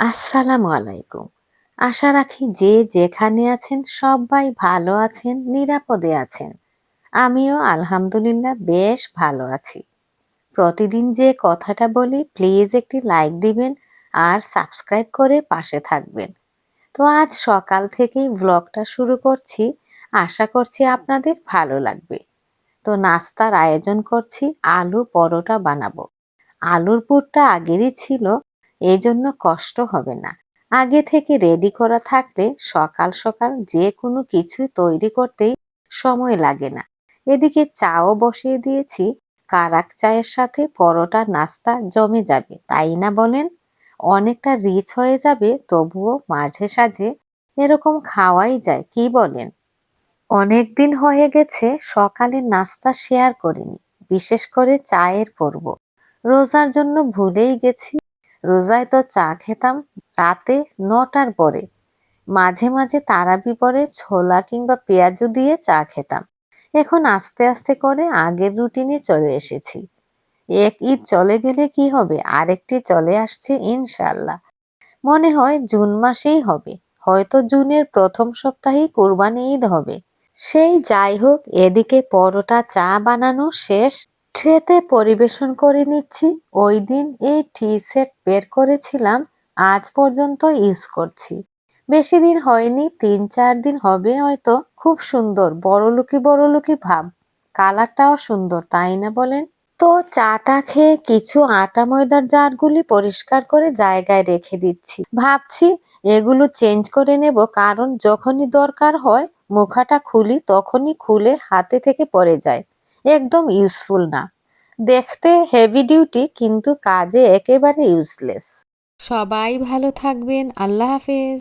আসসালামু আলাইকুম। আশা রাখি যে যেখানে আছেন সবাই ভালো আছেন, নিরাপদে আছেন। আমিও আলহামদুলিল্লাহ বেশ ভালো আছি। প্রতিদিন যে কথাটা বলি প্লিজ একটি লাইক দিবেন আর সাবস্ক্রাইব করে পাশে থাকবেন। তো আজ সকাল থেকেই ব্লগটা শুরু করছি। আশা করছি আপনাদের ভালো লাগবে। তো নাস্তার আয়োজন করছি, আলু পরোটা বানাবো। আলুর পুরটা আগেরই ছিল জন্য কষ্ট হবে না। আগে থেকে রেডি করা থাকলে সকাল সকাল যে কোনো কিছু তৈরি করতেই সময় লাগে না। এদিকে চাও বসিয়ে দিয়েছি, কারাক চায়ের সাথে পরোটা, নাস্তা জমে যাবে, তাই না বলেন? অনেকটা রিচ হয়ে যাবে, তবুও মাঝে সাঝে এরকম খাওয়াই যায়, কি বলেন? অনেক দিন হয়ে গেছে সকালে নাস্তা শেয়ার করিনি, বিশেষ করে চায়ের পর্ব রোজার জন্য ভুলেই গেছি। রোজায় তো চা খেতাম রাতে নটার পরে। মাঝে মাঝে তারাবি পরে ছোলা কিংবা পেঁয়াজু দিয়ে চা খেতাম। এখন আস্তে আস্তে করে আগের রুটিনে চলে এসেছি। এক ঈদ চলে গেলে কি হবে? আরেকটি চলে আসছে ইনশাল্লাহ মনে হয় জুন মাসেই হবে। হয়তো জুনের প্রথম সপ্তাহেই কোরবানি ঈদ হবে। সেই যাই হোক, এদিকে পরোটা চা বানানো শেষ। ট্রেতে পরিবেশন করে নিচ্ছি। ওই দিন এই টি সেট বের করেছিলাম। আজ পর্যন্ত ইউজ করছি। বেশি দিন হয়নি, তিন চার দিন হবে হয়তো। খুব সুন্দর, বড়লুকি বড়লুকি ভাব। কালারটাও সুন্দর, তাই না বলেন? তো চাটা খেয়ে কিছু আটা ময়দার জারগুলি পরিষ্কার করে জায়গায় রেখে দিচ্ছি। ভাবছি এগুলো চেঞ্জ করে নেব, কারণ যখনই দরকার হয়, মুখাটা খুলি, তখনই খুলে হাতে থেকে পড়ে যায়। একদম ইউজফুল না। দেখতে হেভি ডিউটি কিন্তু কাজে একেবারে ইউজলেস সবাই ভালো থাকবেন। আল্লাহ হাফেজ।